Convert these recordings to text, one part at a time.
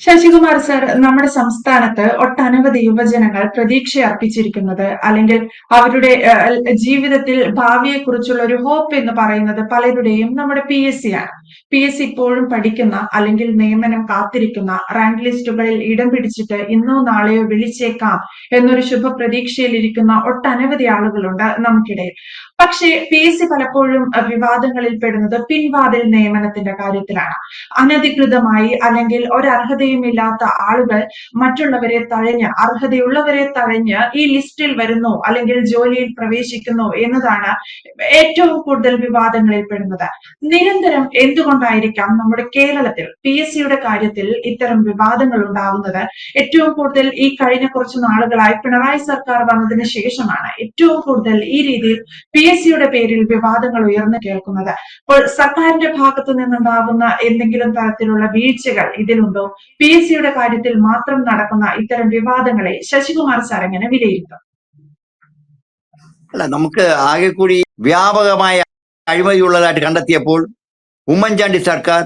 Sasikumar sir നമ്മുടെ സംസ്ഥാനത്ത് ഒട്ടനവധി യുവജനങ്ങൾ പ്രതീക്ഷ അർപ്പിച്ചിരിക്കുന്നത് അല്ലെങ്കിൽ അവരുടെ ജീവിതത്തിൽ ഭാവിയെക്കുറിച്ചുള്ള ഒരു ഹോപ്പ് എന്ന് പറയുന്നത് പലരുടെയും നമ്മുടെ പി എസ് സി ആണ്. പി എസ് സി ഇപ്പോഴും പഠിക്കുന്ന അല്ലെങ്കിൽ നിയമനം കാത്തിരിക്കുന്ന റാങ്ക് ലിസ്റ്റുകളിൽ ഇടം പിടിച്ചിട്ട് ഇന്നോ നാളെയോ വിളിച്ചേക്കാം എന്നൊരു ശുഭ പ്രതീക്ഷയിലിരിക്കുന്ന ഒട്ടനവധി ആളുകളുണ്ട് നമുക്കിടയിൽ പക്ഷേ പി എസ് സി പലപ്പോഴും വിവാദങ്ങളിൽ പെടുന്നത് പിൻവാതിൽ നിയമനത്തിന്റെ കാര്യത്തിലാണ്. അനധികൃതമായി അല്ലെങ്കിൽ ഒരർഹതയുമില്ലാത്ത ആളുകൾ മറ്റുള്ളവരെ തഴഞ്ഞ് അർഹതയുള്ളവരെ തഴഞ്ഞ് ഈ ലിസ്റ്റിൽ വരുന്നു അല്ലെങ്കിൽ ജോലിയിൽ പ്രവേശിക്കുന്നു എന്നതാണ് ഏറ്റവും കൂടുതൽ വിവാദങ്ങളിൽ പെടുന്നത്. നിരന്തരം എന്തുകൊണ്ടായിരിക്കാം നമ്മുടെ കേരളത്തിൽ പി എസ് സിയുടെ കാര്യത്തിൽ ഇത്തരം വിവാദങ്ങൾ ഉണ്ടാവുന്നത് ഏറ്റവും കൂടുതൽ ഈ കഴിഞ്ഞ കുറച്ച് നാളുകളായി പിണറായി സർക്കാർ വന്നതിന് ശേഷമാണ് ഏറ്റവും കൂടുതൽ ഈ രീതിയിൽ പി എസ് സിയുടെ പേരിൽ വിവാദങ്ങൾ ഉയർന്നു കേൾക്കുന്നത്. അപ്പോൾ സർക്കാരിന്റെ ഭാഗത്തു നിന്നുണ്ടാകുന്ന എന്തെങ്കിലും തരത്തിലുള്ള വീഴ്ചകൾ ഇതിലുണ്ടോ? പി എസ് സിയുടെ കാര്യത്തിൽ മാത്രം നടക്കുന്ന ഇത്തരം വിവാദങ്ങളെ ശശികുമാർ സാർ എങ്ങനെ വിലയിരുത്തും? അല്ല നമുക്ക് ആകെ കൂടി വ്യാപകമായ അഴിമതിയുള്ളതായിട്ട് കണ്ടെത്തിയപ്പോൾ ഉമ്മൻചാണ്ടി സർക്കാർ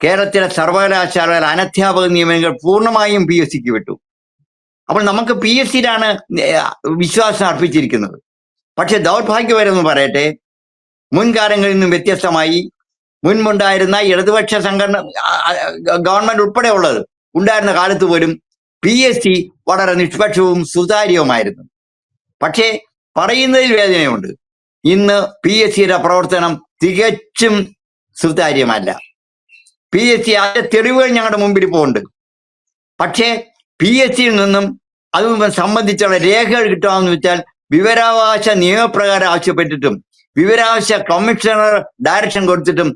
കേരളത്തിലെ സർവകലാശാലകൾ അനധ്യാപക നിയമനങ്ങൾ പൂർണമായും പി എസ് സിക്ക് വിട്ടു. അപ്പോൾ നമുക്ക് പി എസ് സിയിലാണ് വിശ്വാസം അർപ്പിച്ചിരിക്കുന്നത്. പക്ഷെ ദൗർഭാഗ്യപരമെന്ന് പറയട്ടെ മുൻകാലങ്ങളിൽ നിന്നും വ്യത്യസ്തമായി മുൻപുണ്ടായിരുന്ന ഇടതുപക്ഷ സംഘടന ഗവൺമെന്റ് ഉൾപ്പെടെ ഉള്ളത് ഉണ്ടായിരുന്ന കാലത്ത് പോലും പി എസ് ടി വളരെ നിഷ്പക്ഷവും സുതാര്യവുമായിരുന്നു. പക്ഷേ പറയുന്നതിൽ വേദനയുണ്ട്. ഇന്ന് പി എസ് സിയുടെ പ്രവർത്തനം തികച്ചും സുതാര്യമല്ല. പി എസ് സി അതിന്റെ തെളിവുകൾ ഞങ്ങളുടെ മുമ്പിൽ പോകുന്നുണ്ട് പക്ഷേ പി എസ് സിയിൽ നിന്നും അത് സംബന്ധിച്ചുള്ള രേഖകൾ കിട്ടാമെന്ന് വെച്ചാൽ വിവരാവകാശ നിയമപ്രകാരം ആവശ്യപ്പെട്ടിട്ടും വിവരാവകാശ കമ്മീഷണർ ഡയറക്ഷൻ കൊടുത്തിട്ടും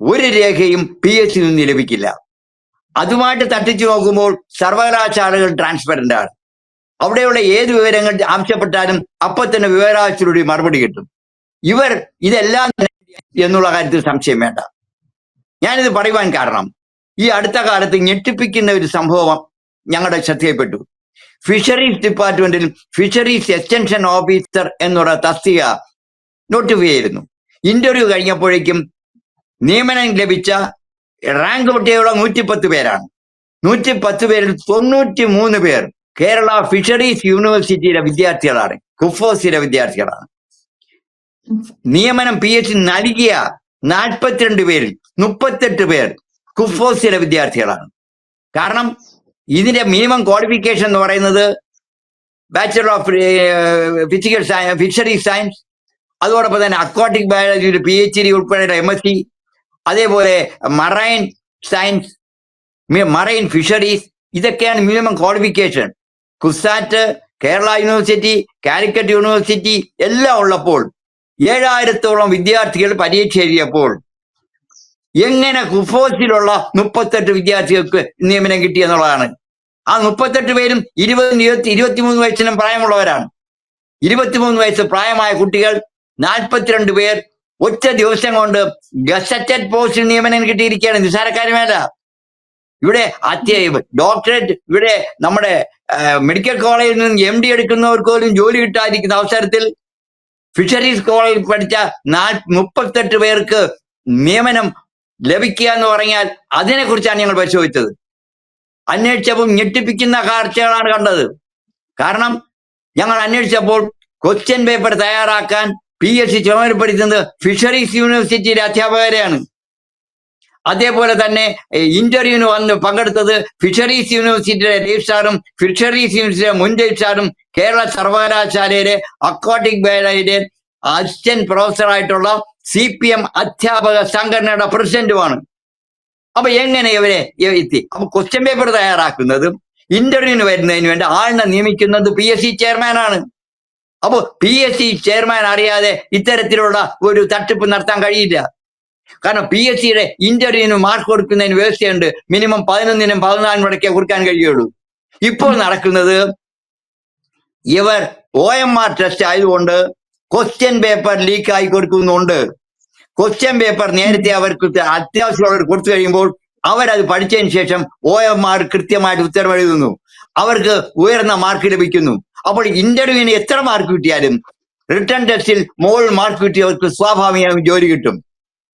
ഒരു രേഖയും പി എസ് നിന്ന് ലഭിക്കില്ല. അതുമായിട്ട് തട്ടിച്ചു നോക്കുമ്പോൾ സർവകലാശാലകൾ ട്രാൻസ്പെറന്റ് ആണ്. അവിടെയുള്ള ഏത് വിവരങ്ങൾ ആവശ്യപ്പെട്ടാലും അപ്പൊ തന്നെ വിവരാവശ്യത്തിലൂടെ മറുപടി കിട്ടും. ഇവർ ഇതെല്ലാം എന്നുള്ള കാര്യത്തിൽ സംശയം വേണ്ട. ഞാനിത് പറയുവാൻ കാരണം ഈ അടുത്ത കാലത്ത് ഞെട്ടിപ്പിക്കുന്ന ഒരു സംഭവം ഞങ്ങളുടെ ശ്രദ്ധയിൽപ്പെട്ടു. ഫിഷറീസ് ഡിപ്പാർട്ട്മെന്റിൽ ഫിഷറീസ് എക്സ്റ്റൻഷൻ ഓഫീസർ എന്നുള്ള തസ്തിക നോട്ടിഫൈ ആയിരുന്നു ഇന്റർവ്യൂ കഴിഞ്ഞപ്പോഴേക്കും നിയമനം ലഭിച്ച റാങ്ക് പട്ടികയുള്ള നൂറ്റിപ്പത്ത് പേരാണ്. നൂറ്റിപ്പത്ത് പേരിൽ തൊണ്ണൂറ്റി മൂന്ന് പേർ കേരള ഫിഷറീസ് യൂണിവേഴ്സിറ്റിയിലെ വിദ്യാർത്ഥികളാണ്. കുഫോസിലെ വിദ്യാർത്ഥികളാണ്. നിയമനം പി എച്ച് നൽകിയ നാൽപ്പത്തിരണ്ട് പേരിൽ മുപ്പത്തെട്ട് പേർ കുഫോസിലെ വിദ്യാർത്ഥികളാണ്. കാരണം ഇതിന്റെ മിനിമം ക്വാളിഫിക്കേഷൻ എന്ന് പറയുന്നത് bachelor of physical science fisheries science അതോടൊപ്പം തന്നെ അക്വാട്ടിക് ബയോളജിയിൽ പി എച്ച് ഡി ഉൾപ്പെടെയുള്ള എം എസ് സി അതേപോലെ മറൈൻ സയൻസ് മറൈൻ ഫിഷറീസ് ഇതൊക്കെയാണ് minimum qualification CUSAT Kerala university Calicut university എല്ലാം ഉള്ളപ്പോൾ ഏഴായിരത്തോളം വിദ്യാർത്ഥികൾ പരീക്ഷ എഴുതിയപ്പോൾ എങ്ങനെ കുഫോസിലുള്ള മുപ്പത്തെട്ട് വിദ്യാർത്ഥികൾക്ക് നിയമനം കിട്ടി എന്നുള്ളതാണ്. ആ മുപ്പത്തെട്ട് പേരും ഇരുപത് ഇരുപത്തി ഇരുപത്തിമൂന്ന് വയസ്സിനും പ്രായമുള്ളവരാണ്. ഇരുപത്തിമൂന്ന് വയസ്സ് പ്രായമായ കുട്ടികൾ നാൽപ്പത്തിരണ്ട് പേർ ഒറ്റ ദിവസം കൊണ്ട് ഗസറ്റഡ് പോസ്റ്റ് നിയമനം കിട്ടിയിരിക്കുകയാണ് നിസ്സാരക്കാരുമല്ല ഇവിടെ അത്യ ഡോക്ടറേറ്റ് ഇവിടെ നമ്മുടെ മെഡിക്കൽ കോളേജിൽ നിന്ന് എം ഡി എടുക്കുന്നവർക്ക് പോലും ജോലി കിട്ടാതിരിക്കുന്ന അവസരത്തിൽ ഫിഷറീസ് കോളേജിൽ പഠിച്ച നാ മുപ്പത്തെട്ട് പേർക്ക് നിയമനം ലഭിക്കുക എന്ന് പറഞ്ഞാൽ അതിനെക്കുറിച്ചാണ് ഞങ്ങൾ പരിശോധിച്ചത്. അന്വേഷിച്ചപ്പോൾ ഞെട്ടിപ്പിക്കുന്ന കാഴ്ചകളാണ് കണ്ടത്. കാരണം ഞങ്ങൾ അന്വേഷിച്ചപ്പോൾ ക്വസ്റ്റ്യൻ പേപ്പർ തയ്യാറാക്കാൻ പി എസ് സി ചുമതലപ്പെടുത്തുന്നത് ഫിഷറീസ് യൂണിവേഴ്സിറ്റിയിലെ അധ്യാപകരെയാണ്. അതേപോലെ തന്നെ ഇന്റർവ്യൂവിന് വന്ന് പങ്കെടുത്തത് ഫിഷറീസ് യൂണിവേഴ്സിറ്റിയിലെ രജിസ്ട്രാറും ഫിഷറീസ് യൂണിവേഴ്സിറ്റിയുടെ മുൻ രജിസ്ട്രാറും കേരള സർവകലാശാലയിലെ അക്വാട്ടിക് ബയോളജിയിലെ അസിസ്റ്റന്റ് പ്രൊഫസറായിട്ടുള്ള സി പി എം അധ്യാപക സംഘടനയുടെ പ്രസിഡന്റുമാണ് അപ്പൊ എങ്ങനെ ഇവരെ ഇവ എത്തി? അപ്പൊ ക്വസ്റ്റ്യൻ പേപ്പർ തയ്യാറാക്കുന്നതും ഇന്റർവ്യൂവിന് വരുന്നതിന് വേണ്ടി ആളിനെ നിയമിക്കുന്നത് പി എസ് സി ചെയർമാനാണ് അപ്പൊ പി എസ് സി ചെയർമാൻ അറിയാതെ ഇത്തരത്തിലുള്ള ഒരു തട്ടിപ്പ് നടത്താൻ കഴിയില്ല. കാരണം പി എസ് സിയുടെ ഇന്റർവ്യൂവിന് മാർക്ക് കൊടുക്കുന്നതിന് വ്യവസ്ഥയുണ്ട്. മിനിമം പതിനൊന്നിനും പതിനാലിനും ഇടയ്ക്കേ കൊടുക്കാൻ കഴിയുള്ളൂ. ഇപ്പോൾ നടക്കുന്നത് ഇവർ ഒ എം ആർ ടെസ്റ്റ് ആയതുകൊണ്ട് ക്വസ്റ്റ്യൻ പേപ്പർ ലീക്ക് ആയി കൊടുക്കുന്നുണ്ട്. ക്വസ്റ്റ്യൻ പേപ്പർ നേരത്തെ അവർക്ക് അത്യാവശ്യമുള്ളവർ കൊടുത്തു കഴിയുമ്പോൾ അവരത് പഠിച്ചതിന് ശേഷം ഒ എം ആർ കൃത്യമായിട്ട് ഉത്തരം എഴുതുന്നു. അവർക്ക് ഉയർന്ന മാർക്ക് ലഭിക്കുന്നു. അപ്പോൾ ഇന്റർവ്യൂവിന് എത്ര മാർക്ക് കിട്ടിയാലും റിട്ടേൺ ടെസ്റ്റിൽ മോൾ മാർക്ക് കിട്ടിയവർക്ക് സ്വാഭാവികമായും ജോലി കിട്ടും.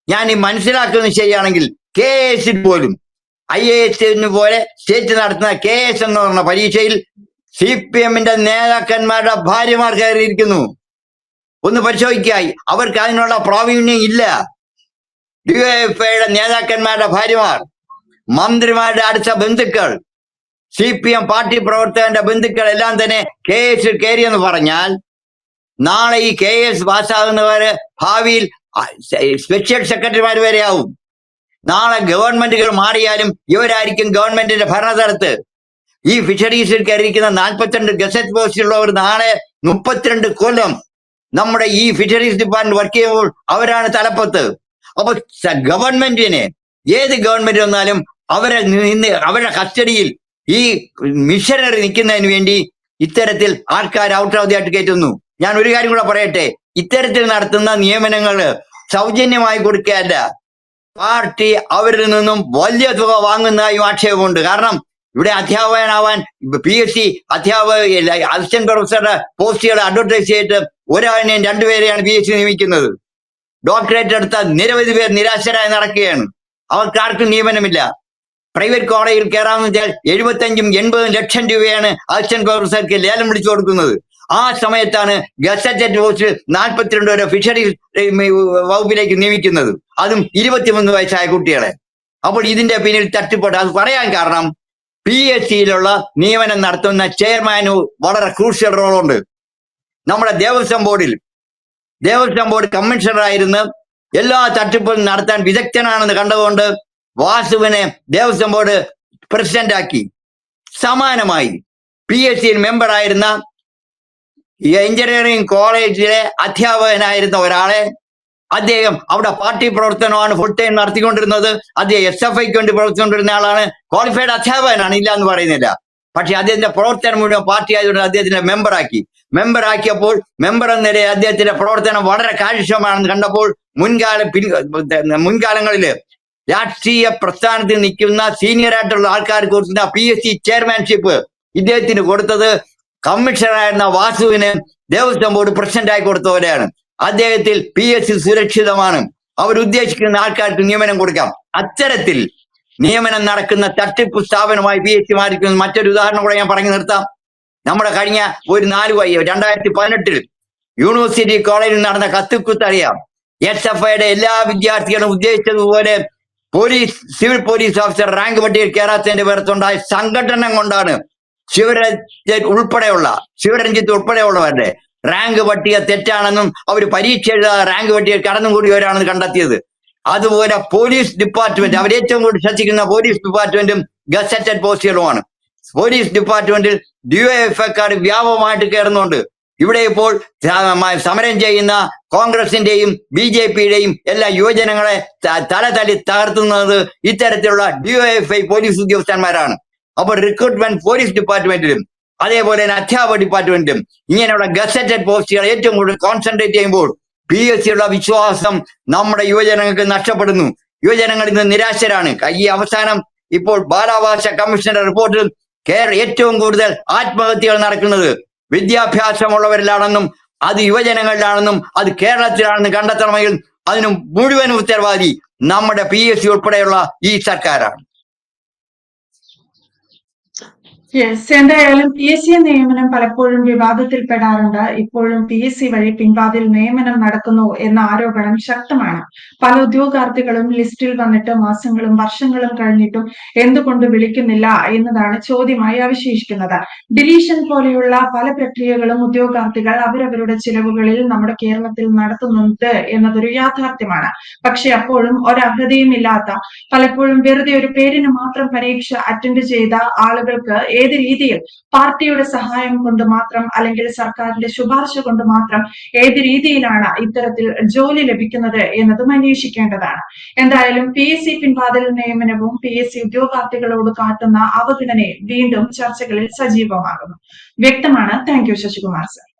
ഞാൻ ഈ മനസ്സിലാക്കുന്നത് ശരിയാണെങ്കിൽ കെ എസിൽ പോലും ഐ എ എസിന് പോലെ സ്റ്റേറ്റ് നടത്തുന്ന കെ എസ് എന്ന് പറഞ്ഞ പരീക്ഷയിൽ സി പി എമ്മിന്റെ നേതാക്കന്മാരുടെ ഭാര്യമാർ കയറിയിരിക്കുന്നു. ഒന്ന് പരിശോധിക്കായി അവർക്ക് അതിനുള്ള പ്രാവീണ്യം ഇല്ല. ഡിവൈഎഫ്ഐയുടെ നേതാക്കന്മാരുടെ ഭാര്യമാർ മന്ത്രിമാരുടെ അടുത്ത ബന്ധുക്കൾ സി പി എം പാർട്ടി പ്രവർത്തകന്റെ ബന്ധുക്കൾ എല്ലാം തന്നെ കെ എസ് കയറിയെന്ന് പറഞ്ഞാൽ നാളെ ഈ കെ എസ് പാസ്സാകുന്നവര് ഭാവിയിൽ സ്പെഷ്യൽ സെക്രട്ടറിമാർ വരെ ആവും നാളെ ഗവൺമെന്റുകൾ മാറിയാലും ഇവരായിരിക്കും ഗവൺമെന്റിന്റെ ഭരണതലത്ത്. ഈ ഫിഷറീസിൽ കയറിയിരിക്കുന്ന നാൽപ്പത്തിരണ്ട് ഗസറ്റ് പോസ്റ്റിലുള്ളവർ നാളെ മുപ്പത്തിരണ്ട് കൊല്ലം നമ്മുടെ ഈ ഫിഷറീസ് ഡിപ്പാർട്ട്മെന്റ് വർക്ക് ചെയ്യുമ്പോൾ അവരാണ് തലപ്പത്ത്. അപ്പൊ ഗവൺമെന്റിനെ ഏത് ഗവൺമെന്റ് വന്നാലും അവരെ നിന്ന് അവരുടെ കസ്റ്റഡിയിൽ ഈ മിഷനറി നിൽക്കുന്നതിന് വേണ്ടി ഇത്തരത്തിൽ ആൾക്കാർ ഔട്ട് ഓഫ് ദി ആയിട്ട് കയറ്റുന്നു. ഞാൻ ഒരു കാര്യം കൂടെ പറയട്ടെ. ഇത്തരത്തിൽ നടത്തുന്ന നിയമനങ്ങൾ സൗജന്യമായി കൊടുക്കുകയല്ല പാർട്ടി അവരിൽ നിന്നും വലിയ തുക വാങ്ങുന്നതായും ആക്ഷേപമുണ്ട്. കാരണം ഇവിടെ അധ്യാപകനാവാൻ പി എസ് സി അധ്യാപക അസിസ്റ്റന്റ് പ്രൊഫസറുടെ പോസ്റ്റുകൾ അഡ്വർടൈസ് ചെയ്തിട്ട് ഒരാളിനെയും രണ്ടുപേരെയാണ് പി എസ് സി നിയമിക്കുന്നത്. ഡോക്ടറേറ്റ് എടുത്ത നിരവധി പേർ നിരാശരായി നടക്കുകയാണ്. അവർക്ക് ആർക്കും നിയമനമില്ല. പ്രൈവറ്റ് കോളേജിൽ കയറാമെന്ന് വെച്ചാൽ എഴുപത്തഞ്ചും എൺപതും ലക്ഷം രൂപയാണ് അസിസ്റ്റന്റ് പ്രൊഫസർക്ക് ലേലം വിളിച്ചു കൊടുക്കുന്നത്. ആ സമയത്താണ് ഗസറ്റഡ് പോസ്റ്റ് നാൽപ്പത്തിരണ്ട് വരെ ഫിഷറീസ് വകുപ്പിലേക്ക് നിയമിക്കുന്നത്. അതും ഇരുപത്തിമൂന്ന് വയസ്സായ കുട്ടികളെ. അപ്പോൾ ഇതിന്റെ പിന്നിൽ തട്ടിപ്പോട്ട് അത് പറയാൻ കാരണം പി എസ് സിയിലുള്ള നിയമനം നടത്തുന്ന ചെയർമാന് വളരെ ക്രൂഷ്യൽ റോളുണ്ട് നമ്മുടെ ദേവസ്വം ബോർഡിൽ. ദേവസ്വം ബോർഡ് കമ്മീഷണറായിരുന്നു എല്ലാ തട്ടിപ്പും നടത്താൻ വിദഗ്ധനാണെന്ന് കണ്ടുകൊണ്ട് വാസുവിനെ ദേവസ്വം ബോർഡ് പ്രസിഡന്റ് ആക്കി സമാനമായി പി എസ് സിയിൽ മെമ്പറായിരുന്ന ആയിരുന്ന എഞ്ചിനീയറിംഗ് കോളേജിലെ അധ്യാപകനായിരുന്ന ഒരാളെ അദ്ദേഹം അവിടെ പാർട്ടി പ്രവർത്തനമാണ് ഫുൾ ടൈം നടത്തിക്കൊണ്ടിരുന്നത്. അദ്ദേഹം എസ് എഫ് ഐക്ക് വേണ്ടി പ്രവർത്തിച്ചുകൊണ്ടിരുന്ന ആളാണ്. ക്വാളിഫൈഡ് അധ്യാപകനാണ്. ഇല്ല എന്ന് പറയുന്നില്ല. പക്ഷെ അദ്ദേഹത്തിന്റെ പ്രവർത്തനം മുഴുവൻ പാർട്ടി ആയതുകൊണ്ട് അദ്ദേഹത്തിന്റെ മെമ്പറാക്കി മെമ്പറാക്കിയപ്പോൾ മെമ്പർ എന്ന നിലയിൽ അദ്ദേഹത്തിന്റെ പ്രവർത്തനം വളരെ കാര്യക്ഷമമാണെന്ന് കണ്ടപ്പോൾ മുൻകാല പിൻ മുൻകാലങ്ങളിൽ രാഷ്ട്രീയ പ്രസ്ഥാനത്തിൽ നിൽക്കുന്ന സീനിയർ ആയിട്ടുള്ള ആൾക്കാർക്ക് കൊടുക്കുന്ന പി എസ് സി ചെയർമാൻഷിപ്പ് ഇദ്ദേഹത്തിന് കൊടുത്തത് കമ്മീഷണറായിരുന്ന വാസുവിന് ദേവസ്വം ബോർഡ് പ്രസിഡന്റായി കൊടുത്തവരെയാണ്. കൊടുത്ത അദ്ദേഹത്തിൽ പി എസ് സി സുരക്ഷിതമാണ്. അവരുദ്ദേശിക്കുന്ന ആൾക്കാർക്ക് നിയമനം കൊടുക്കാം. അത്തരത്തിൽ നിയമനം നടക്കുന്ന തട്ടിപ്പ് സ്ഥാപനമായി പി എസ് സി മറ്റൊരു ഉദാഹരണം കൂടെ ഞാൻ പറഞ്ഞു നിർത്താം. നമ്മുടെ കഴിഞ്ഞ ഒരു നാല് വയ്യോ രണ്ടായിരത്തി പതിനെട്ടിൽ യൂണിവേഴ്സിറ്റി കോളേജിൽ നടന്ന കത്തിക്കുത്തറിയാം. എസ് എഫ് ഐയുടെ എല്ലാ വിദ്യാർത്ഥികളും ഉദ്ദേശിച്ചതുപോലെ police civil police officer rank പട്ടികയിൽ കയറാത്തതിന്റെ പേർത്തുണ്ടായ സംഘടന കൊണ്ടാണ് ശിവരഞ്ജിത്ത് ഉൾപ്പെടെയുള്ള ശിവരഞ്ജിത്ത് ഉൾപ്പെടെയുള്ളവരുടെ റാങ്ക് പട്ടിക തെറ്റാണെന്നും അവർ പരീക്ഷ എഴുതാതെ റാങ്ക് പട്ടിക കടന്നുകൂടിയവരാണെന്ന് കണ്ടെത്തിയത്. അതുപോലെ പോലീസ് ഡിപ്പാർട്ട്മെന്റ് അവർ ഏറ്റവും കൂടുതൽ ശ്രദ്ധിക്കുന്ന പോലീസ് ഡിപ്പാർട്ട്മെന്റും ഗസറ്റഡ് പോസ്റ്റുകളുമാണ്. പോലീസ് ഡിപ്പാർട്ട്മെന്റിൽ ഡിവൈഎഫ്ഐക്കാർ വ്യാപകമായിട്ട് കയറുന്നുണ്ട് ഇവിടെ ഇപ്പോൾ സമരം ചെയ്യുന്ന കോൺഗ്രസിന്റെയും ബി ജെ പിയുടെയും എല്ലാ യുവജനങ്ങളെ തല തല്ലി തകർത്തുന്നത് ഇത്തരത്തിലുള്ള ഡിവൈഎഫ്ഐ പോലീസ് ഉദ്യോഗസ്ഥന്മാരാണ്. അപ്പോൾ റിക്രൂട്ട്മെന്റ് പോലീസ് ഡിപ്പാർട്ട്മെന്റിലും അതേപോലെ തന്നെ അധ്യാപക ഡിപ്പാർട്ട്മെന്റിലും ഇങ്ങനെയുള്ള ഗസറ്റഡ് പോസ്റ്റുകൾ ഏറ്റവും കൂടുതൽ കോൺസെൻട്രേറ്റ് ചെയ്യുമ്പോൾ പി എസ് സിയുടെ വിശ്വാസം നമ്മുടെ യുവജനങ്ങൾക്ക് നഷ്ടപ്പെടുന്നു. യുവജനങ്ങൾ ഇന്ന് നിരാശരാണ്. ഈ അവസാനം ഇപ്പോൾ ബാലാവകാശ കമ്മീഷന്റെ റിപ്പോർട്ടിൽ കേരള ഏറ്റവും കൂടുതൽ ആത്മഹത്യകൾ നടക്കുന്നത് വിദ്യാഭ്യാസമുള്ളവരിലാണെന്നും അത് യുവജനങ്ങളിലാണെന്നും അത് കേരളത്തിലാണെന്ന് കണ്ടെത്തണമെങ്കിൽ അതിന് മുഴുവൻ ഉത്തരവാദി നമ്മുടെ പി എസ് സി ഉൾപ്പെടെയുള്ള ഈ സർക്കാരാണ്. യെസ് എന്തായാലും പി എസ് സി നിയമനം പലപ്പോഴും വിവാദത്തിൽപ്പെടാറുണ്ട്. ഇപ്പോഴും പി എസ് സി വഴി പിൻവാതിൽ നിയമനം നടക്കുന്നു എന്ന ആരോപണം ശക്തമാണ്. പല ഉദ്യോഗാർത്ഥികളും ലിസ്റ്റിൽ വന്നിട്ട് മാസങ്ങളും വർഷങ്ങളും കഴിഞ്ഞിട്ടും എന്തുകൊണ്ട് വിളിക്കുന്നില്ല എന്നതാണ് ചോദ്യമായി അവശേഷിക്കുന്നത്. ഡിലീഷൻ പോലെയുള്ള പല പ്രക്രിയകളും ഉദ്യോഗാർത്ഥികൾ അവരവരുടെ ചിലവുകളിൽ നമ്മുടെ കേരളത്തിൽ നടത്തുന്നുണ്ട് എന്നതൊരു യാഥാർത്ഥ്യമാണ്. പക്ഷെ അപ്പോഴും ഒരർഹതയും ഇല്ലാത്ത പലപ്പോഴും വെറുതെ ഒരു പേരിന് മാത്രം പരീക്ഷ അറ്റൻഡ് ചെയ്ത ആളുകൾക്ക് ഏത് രീതിയിൽ പാർട്ടിയുടെ സഹായം കൊണ്ട് മാത്രം അല്ലെങ്കിൽ സർക്കാരിന്റെ ശുപാർശ കൊണ്ട് മാത്രം ഏത് രീതിയിലാണ് ഇത്തരത്തിൽ ജോലി ലഭിക്കുന്നത് എന്നതും അന്വേഷിക്കേണ്ടതാണ്. എന്തായാലും പി എസ് സി പിൻവാതിൽ നിയമനവും പി എസ് സി ഉദ്യോഗാർത്ഥികളോട് കാട്ടുന്ന അവഗണനയും വീണ്ടും ചർച്ചകളിൽ സജീവമാകുന്നു. വ്യക്തമാണ്. Thank you Sasikumar sir.